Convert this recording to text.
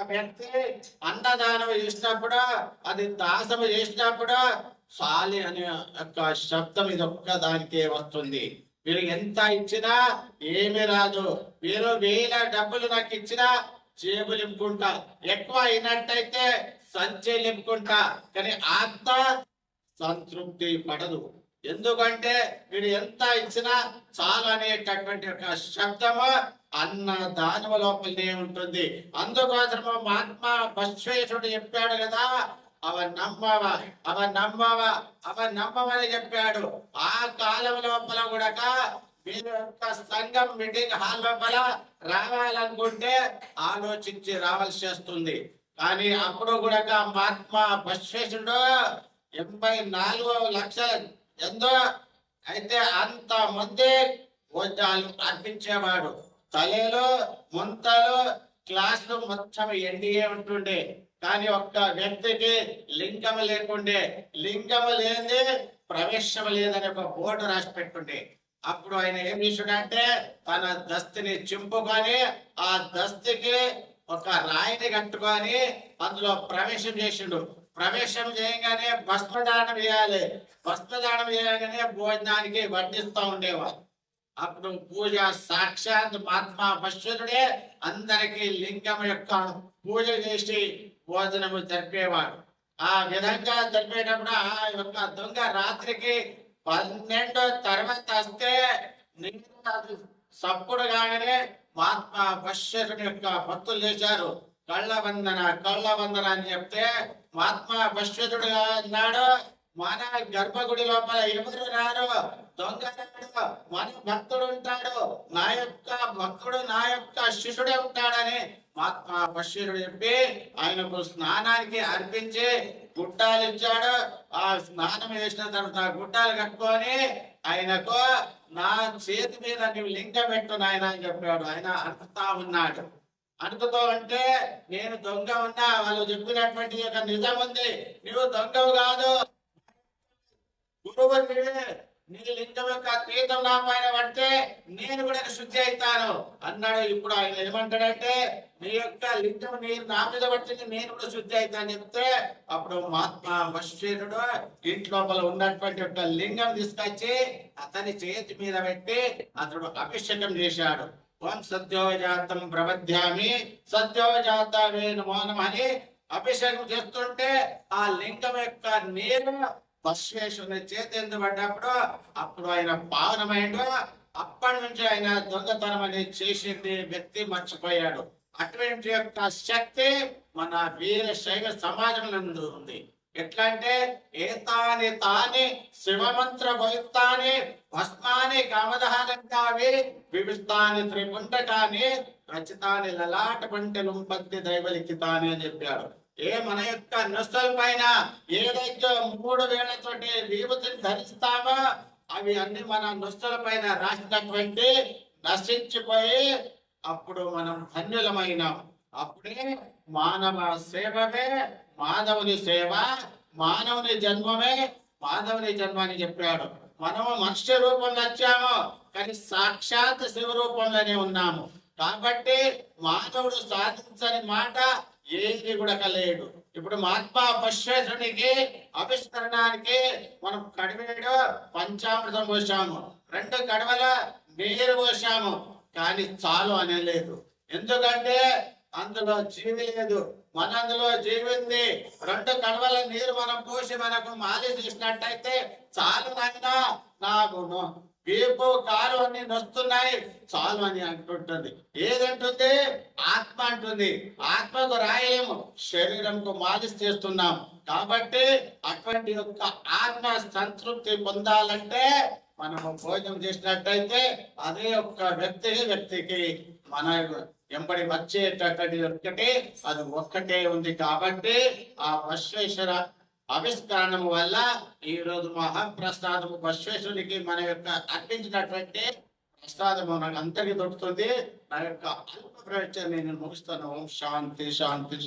వ్యక్తి అన్నదానం చేసినప్పుడు అది దాసము చేసినప్పుడు సాలి అనే యొక్క శబ్దం ఇది ఒక్క దానికే వస్తుంది. మీరు ఎంత ఇచ్చినా ఏమి రాదు. మీరు వేల డబ్బులు నాకు ఇచ్చినా జేబు నింపుకుంటా. ఎక్కువ అయినట్టయితే సంచే నింపుకుంటా. కానీ ఆత్మ సంతృప్తి పడదు. ఎందుకంటే మీరు ఎంత ఇచ్చినా చాలు అనేటటువంటి ఒక శబ్దము అన్న దానివ లోపలనే ఉంటుంది అందుకోసము మహాత్మ బశ్వేశ్వరుడు చెప్పాడు కదా అవ నమ్మవ అవ నమ్మవ అవ నమ్మవని చెప్పాడు. ఆ కాలం లోపల కూడా మీరు యొక్క సంఘం మీటింగ్ హాల్ లోపల రావాలనుకుంటే ఆలోచించి రావాల్సి వస్తుంది. కానీ అప్పుడు కూడా మహాత్మ బశ్వేశ్వరుడు ఎనభై నాలుగు లక్షల ఎంతో అయితే అంత మంది వద్దాలు అర్పించేవాడు. తలలో ముంతలు క్లాసులు మొత్తం ఎన్డీఏ ఉంటుండే. కానీ ఒక్క వ్యక్తికి లింగం లేకుండే. లింగం లేని ప్రవేశం లేదని ఒక బోర్డు రాసి పెట్టుండే అప్పుడు ఆయన ఏం చేసాడంటే తన దస్తిని చింపుకొని ఆ దస్తికి ఒక రాయిని కట్టుకొని అందులో ప్రవేశం చేసిండు. ప్రవేశం చేయగానే భస్మదానం చేయాలి. భస్మదానం చేయగానే భోజనానికి వడ్డిస్తూ ఉండేవారు అప్పుడు పూజ సాక్షాత్ మహాత్మా భస్వరుడే అందరికీ లింగం యొక్క పూజ చేసి భోజనము జరిపేవాడు. ఆ విధంగా జరిపేటప్పుడు ఆ యొక్క దొంగ రాత్రికి పన్నెండు తర్వాత వస్తే నీరు సప్పుడు కాగానే మహాత్మా భస్వరుని యొక్క భక్తులు చేశారు. కళ్ళ వందన కళ్ళ వందన అని చెప్తే మహాత్మా భస్వరుడు అన్నాడు. మన గర్భగుడి లోపల ఎవరు రారు. దొంగ రాడు మన భక్తుడు ఉంటాడు. నా యొక్క భక్తుడు నా యొక్క శిష్యుడే ఉంటాడని మహాత్మా బషీరుడు చెప్పి ఆయనకు స్నానానికి అర్పించి గుట్టాలు ఇచ్చాడు. ఆ స్నానం చేసిన తర్వాత గుట్టాలు కట్టుకొని ఆయనకు నా చేతి మీద నీవు లింక పెట్టు నాయన అని చెప్పాడు. ఆయన అర్థతా ఉన్నాడు. అర్థతో అంటే నేను దొంగ ఉన్నా వాళ్ళు చెప్పినటువంటి యొక్క నిజం ఉంది. నువ్వు దొంగవు కాదు. గురువు నీవే నీ లింగం యొక్క తీర్థం నా పైన పడితే నేను కూడా శుద్ధి అవుతాను. అన్నాడు. ఇప్పుడు ఆయన ఏమంటాడంటే నీ యొక్క లింగం నేను నా మీద పడుతుంది నేను కూడా శుద్ధి అవుతాను చెప్తే అప్పుడు మహాత్మా ఇంటి ఇంట్లోపల ఉన్నటువంటి ఒక లింగం తీసుకొచ్చి అతని చేతి మీద పెట్టి అతడు అభిషేకం చేశాడు. ఓం సత్యోజాతం ప్రబధ్యామి సత్యోజాతమే నమో అని అభిషేకం చేస్తుంటే ఆ లింగం యొక్క నీరు బశ్వేశ్వరుని చేతి ఎందు పడ్డప్పుడు అప్పుడు ఆయన పావనమైండు అప్పటి నుంచి ఆయన దొంగతనం అనేది చేసింది వ్యక్తి మర్చిపోయాడు. అటువంటి యొక్క శక్తి మన వీర శైవ సమాజంలో ఉంది. ఎట్లా అంటే ఏతాని తాని శివమంత్ర భయుక్తాని భస్మాని కామదహానంకావి విభిస్తాని త్రిపుండకాని రచితాని లలాట పంటలు దైవలిఖితాని అని చెప్పాడు. ఏ మన యొక్క నొస్తల పైన ఏదైతే మూడు వేలతోటి విభూతిని ధరిస్తామో అవి అన్ని మన నొస్తల పైన రాసినటువంటి నశించిపోయి అప్పుడు మనం ధన్యులమైనాం. అప్పుడే మానవ సేవమే మానవుని సేవ మానవుని జన్మమే మానవుని జన్మ అని చెప్పాడు. మనము మనుష్య రూపంలో వచ్చాము కానీ సాక్షాత్ శివ రూపంలోనే ఉన్నాము. కాబట్టి మానవుడు సాధించని మాట ఏది కూడా లేడు ఇప్పుడు మహాత్మా పశ్వేశ్వరునికి అభిష్కరణానికి మనం కడివేడు పంచామృతం పోసాము. రెండు కడవల నీరు పోసాము. కానీ చాలు అనలేదు ఎందుకంటే అందులో జీవి లేదు. మన అందులో జీవింది రెండు కడవల నీరు మనం పోసి మనకు మాలి చేసినట్టయితే చాలు నాయన. నాకు వీపు కాలు అన్ని నొస్తున్నాయి. చాలు అని అంటుంటుంది. ఏదంటుంది? ఆత్మ అంటుంది. ఆత్మకు రాయలేము. శరీరంకు మాలిష్ చేస్తున్నాం. కాబట్టి అటువంటి యొక్క ఆత్మ సంతృప్తి పొందాలంటే మనము భోజనం చేసినట్టయితే అదే ఒక్క వ్యక్తి వ్యక్తికి మన ఎంబడి వచ్చేటటువంటి ఒక్కటి అది ఒక్కటే ఉంది కాబట్టి ఆ బశ్వేశ్వర ఆవిష్కరణం వల్ల ఈ రోజు మహాప్రసాదము బశ్వేశ్వరునికి మన యొక్క అర్పించినటువంటి ప్రసాదము నాకు అంతటి దొరుకుతుంది. నా యొక్క అల్ప ప్రవచనం నేను ముగిస్తాను. శాంతి శాంతి.